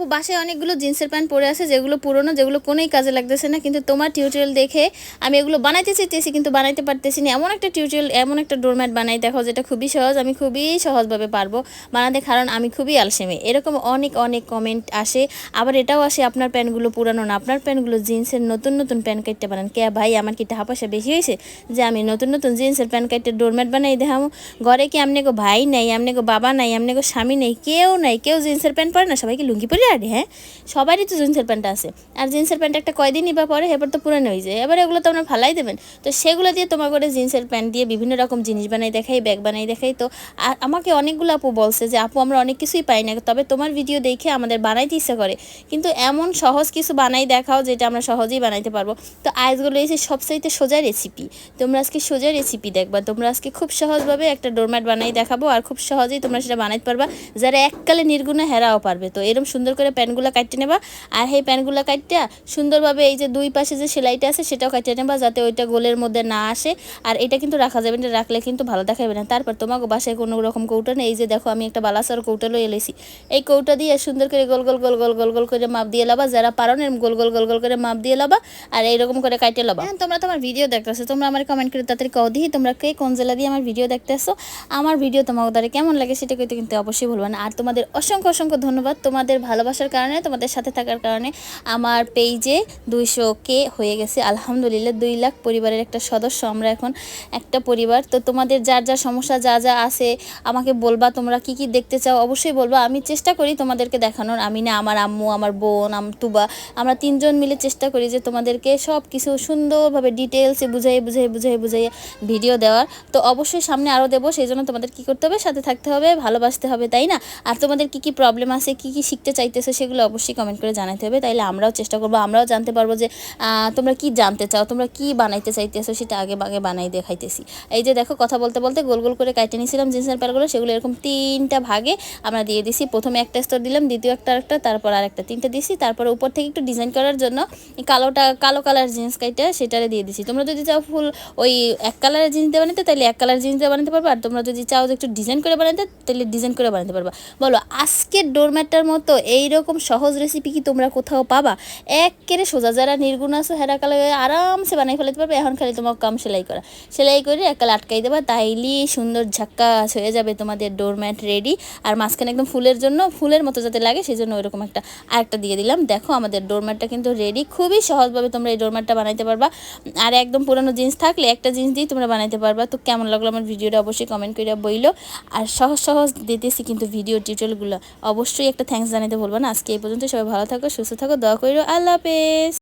আপু, বাসায় অনেকগুলো জিন্সের প্যান্ট পরে আছে, যেগুলো পুরনো, যেগুলো কোনোই কাজে লাগতেছে না। কিন্তু তোমার টিউটোরিয়াল দেখে আমি এগুলো বানাইতে চাইতেছি, কিন্তু বানাইতে পারতেছি না। এমন একটা টিউটোরিয়াল এমন একটা ডোরম্যাট বানাই, দেখো, যেটা খুবই সহজ, আমি খুবই সহজভাবে পারব বানাতে, কারণ আমি খুবই আলসেমি এরকম অনেক অনেক কমেন্ট আসে। আবার এটাও আসে, আপনার প্যান্টগুলো পুরানো না, আপনার প্যান্টগুলো জিন্সের নতুন নতুন প্যান্ট কাটতে পারেন। কে ভাই, আমার কি টাকা পয়সা বেশি হয়েছে? যে আমি নতুন নতুন জিন্সের প্যান্ট কাটতে ডোরম্যাট বানাই দেখামো। ঘরে কি আমনে গো ভাই নাই আমনে গো বাবা নাই আমনে গো স্বামী নেই, কেউ নাই, কেউ জিন্সের প্যান্ট পরে না, সবাইকে লুঙ্গি পরে আরে হ্যাঁ? সবারই তো জিন্সের প্যান্ট আছে। আর জিন্সের প্যান্ট একটা কয়দিনই বা পরে, এবার তো পুরানো হয়ে যায়। এবার এগুলো তো আপনার ফালাই দেবেন। তো সেগুলো দিয়ে তোমার করে জিন্সের প্যান্ট দিয়ে বিভিন্ন রকম জিনিস বানাই দেখাই, ব্যাগ বানাই দেখাই। তো আর আমাকে অনেকগুলো আপু বলছে যে, আপু, আমরা অনেক কিছুই পাই না। তবে তোমার ভিডিও দেখে আমাদের বানাইতে ইচ্ছা করে। কিন্তু এমন সহজ কিছু বানাই দেখাও যেটা আমরা সহজেই বানাইতে পারব। তো আজগুলো এসে সবচাইতে সোজা রেসিপি তোমরা আজকে সোজা রেসিপি দেখবা। তোমরা আজকে খুব সহজভাবে একটা ডোরম্যাট বানাই দেখাবো, আর খুব সহজেই তোমরা সেটা বানাইতে পারবা। যারা এককালে নির্গুণে হেরাও পারবে। তো এরকম সুন্দর করে প্যানগুলো কাটতে নেবা। আর সেই প্যানগুলো কাটটা সুন্দরভাবে এই যে দুই পাশে যে সেলাইটা আছে সেটাও কাটতে নেবা যাতে ওইটা গোলের মধ্যে না আসে। আর এটা কিন্তু রাখা যাবে না রাখলে কিন্তু ভালো দেখাবে না। তারপর তোমাকে বাসায় কোনো রকম কৌটা নেই এই যে দেখো আমি একটা বালাসার কৌটা লই এলেছি। এই কৌটা দিয়ে সুন্দর করে গোল গোল গোল গোল গোল গোল করে মাপ দিয়ে লাবা। যারা পারো না গোল গোল গোল গোল করে মাপ দিয়ে লাবা আর এইরকম করে কাটে লাবা। হ্যাঁ, তোমরা তোমার ভিডিও দেখতেছো তোমরা আমার কমেন্ট করে তাড়াতাড়ি কও দিই। তোমরা কে কোন জেলা দিয়ে আমার ভিডিও দেখতেছো আমার ভিডিও তোমাদের দ্বারা কেমন লাগে সেটা কিন্তু অবশ্যই বলব না। আর তোমাদের অসংখ্য অসংখ্য ধন্যবাদ। তোমাদের ভালোবাসার কারণে, তোমাদের সাথে থাকার কারণে আমার পেজে দুইশো কে হয়ে গেছে। আলহামদুলিল্লাহ, দুই লাখ পরিবারের একটা সদস্য আমরা এখন, একটা পরিবার। তো তোমাদের যার যা সমস্যা, যা যা আছে, আমাকে বলবা তোমরা কি কি দেখতে চাও, অবশ্যই বলবা। আমি চেষ্টা করি তোমাদেরকে দেখানোর। আমি না, আমার আম্মু, আমার বোন, আম তুবা, আমরা তিনজন মিলে চেষ্টা করি যে তোমাদেরকে সব কিছু সুন্দরভাবে ডিটেলসে বুঝাই বুঝাই বুঝাই বুঝাই ভিডিও দেওয়ার। তো অবশ্যই সামনে আরও দেবো, সেই জন্য তোমাদের কী করতে হবে, সাথে থাকতে হবে, ভালোবাসতে হবে, তাই না? আর তোমাদের কি কি প্রবলেম আছে, কি কি শিখতে চাইতেছো সেগুলো অবশ্যই কমেন্ট করে জানাতে হবে। তাইলে আমরাও চেষ্টা করব, আমরাও জানতে পারব যে তোমরা কি জানতে চাও, তোমরা কি বানাইতে চাইতেছো সেটা আগে আগে বানাই দেখাইতেছি। এই যে দেখো কথা বলতে বলতে গোল গোল করে কাটে নিয়েছিলাম জিন্সের প্যারগুলো সেগুলো এরকম তিনটা ভাগে আমরা দিয়ে দিছি। প্রথমে একটা স্তর দিলাম, দ্বিতীয় একটা একটা তারপর আর একটা তিনটা দিছি। তারপর উপর থেকে একটু ডিজাইন করার জন্য কালোটা, কালো কালার জিন্স কাইটা সেটারে দিয়ে দিছি। তোমরা যদি চাও ফুল ওই এক কালারের জিন্স দিয়ে বানাতে তাহলে এক কালার জিন্স দিয়ে বানাতে পারবে। আর তোমরা যদি চাও যে একটু ডিজাইন করে বানাতে তাহলে ডিজাইন করে বানাতে পারবা। বলো, আজকের ডোরম্যাটটার মতো এইরকম সহজ রেসিপি কি তোমরা কোথাও পাবা? এক কেড়ে সোজা যারা নির্গুণ আছো, হেরা কালে আরামসে বানাই ফেলাতে পারবে। এখন খালি তোমার কাম সেলাই করা। সেলাই করে একালে আটকাই দেবা তাইলে সুন্দর ঝাক্কাস হয়ে যাবে তোমাদের ডোরম্যাট রেডি আর মাঝখানে একদম ফুলের জন্য, ফুলের মতো যাতে লাগে সেই জন্য ওইরকম একটা, আরেকটা দিয়ে দিলাম। দেখো, আমাদের ডোরম্যাটটা কিন্তু রেডি খুবই সহজভাবে তোমরা এই ডোরম্যাটটা বানাইতে পারবা। আর একদম পুরনো জিন্স থাকলে একটা জিন্স দিয়ে তোমরা বানাইতে পারবা। তো কেমন লাগল আমার ভিডিওটা অবশ্যই কমেন্ট করে বইলো। আর সহজ সহজ দিতেছি কিন্তু ভিডিও টিউটোরিয়ালগুলো অবশ্যই একটা থ্যাঙ্কস জানাতে বলব না। আজকে এই পর্যন্ত সবাই ভালো থাকো সুস্থ থাকো দোয়া করিও। আল্লাহ হাফেজ।